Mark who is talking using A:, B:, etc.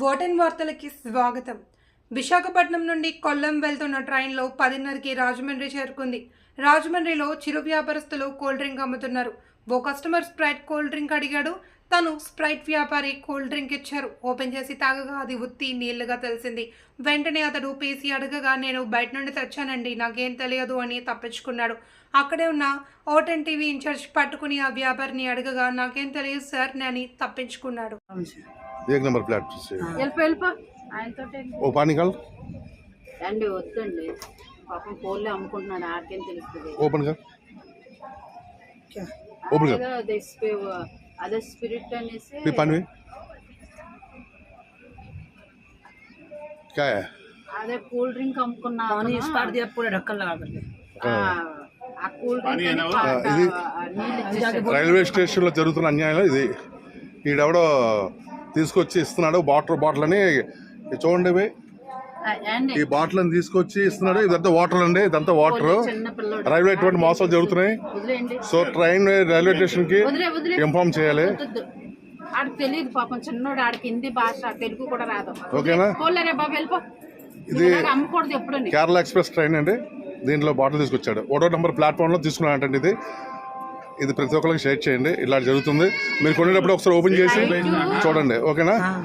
A: Vote on వార్తలకి స్వాగతం. విశాఖపట్నం నుండి కొల్లం వెళ్తున్న ట్రైన్లో పదిన్నరకి రాజమండ్రి చేరుకుంది. రాజమండ్రిలో చిరు వ్యాపారస్తులు కూల్ డ్రింక్ అమ్ముతున్నారు. ఓ కస్టమర్ స్ప్రైట్ కూల్ డ్రింక్ అడిగాడు. తను స్ప్రైట్ వ్యాపారి కూల్ డ్రింక్ ఇచ్చారు. ఓపెన్ చేసి తాగగా అది ఉత్తి నీళ్ళుగా తెలిసింది. వెంటనే అతడు పీసీ అడగగా నేను బయట నుండి తెచ్చానండి నాకేం తెలియదు అని తప్పించుకున్నాడు. అక్కడే ఉన్న ఓటెన్ టీవీ ఇన్ఛార్జ్ పట్టుకుని ఆ వ్యాపారిని అడగగా నాకేం తెలియదు సార్ అని తప్పించుకున్నాడు.
B: एक नंबर प्लेट से
C: వెళ్ళిపో వెళ్ళిపో ఆయనతో
B: वो पानी निकाल
C: అండి వద్దండి పాపం కోళ్ళు అమ్ముకుంటున్నాడు ఆడికేం తెలుస్తుంది
B: ओपन कर ఓపెన్
C: అదేదో అదే స్పి- అదే స్పిరిట్ అనేసి
B: फिर पानी में क्या है
C: అదే కూల్ డ్రింక్ అమ్ముకున్నా
D: पानी स्टार्ट दिया पूरा ढक्कन लगा करके
C: ఆ కూల్ డ్రింక్ అని
B: ఆ,
C: పా-
B: ఇది
C: ఆ నీళ్ళు ఇచ్చేసాడు.
B: రైల్వే స్టేషన్లో జరుగుతున్న అన్యాయం ఇది ఈడెవడో తీసుకొచ్చి ఇస్తున్నాడు వాటర్ బాటిల్ అని ఇది చూడండి ఇవి. ఈ బాటిల్ అని తీసుకొచ్చి ఇస్తున్నాడు. ఇదంతా వాటర్ అండి. ఇదంతా వాటర్ రైల్వే ఎటువంటి మోసాలు జరుగుతున్నాయి. సో ట్రైన్ రైల్వే
C: స్టేషన్కి
B: ఇన్ఫార్మ్ చేయాలి.
C: వద్దు. ఆడికి తెలియదు పాపం. చిన్నోడు ఆడికి హిందీ భాష తెలుగు కూడా రాదు.
B: ఓకేనా?
C: కోళ్ళరే బాబు వెళ్ళిపో.
B: ఇది
C: ఇలాగ అమ్మకూడదు ఎప్పుడు
B: కేరళ ఎక్స్ప్రెస్ ట్రైన్ అండి. దీంట్లో బాటిల్ తీసుకొచ్చాడు. ఒకటో నెంబర్ ప్లాట్ఫామ్లో తీసుకున్నాడంటే ఇది. ఇది ప్రతి ఒక్కరికి షేర్ చేయండి. ఇలా జరుగుతుంది. మీరు కొనేటప్పుడు ఒకసారి ఓపెన్ చేసి చూడండి. ఓకేనా?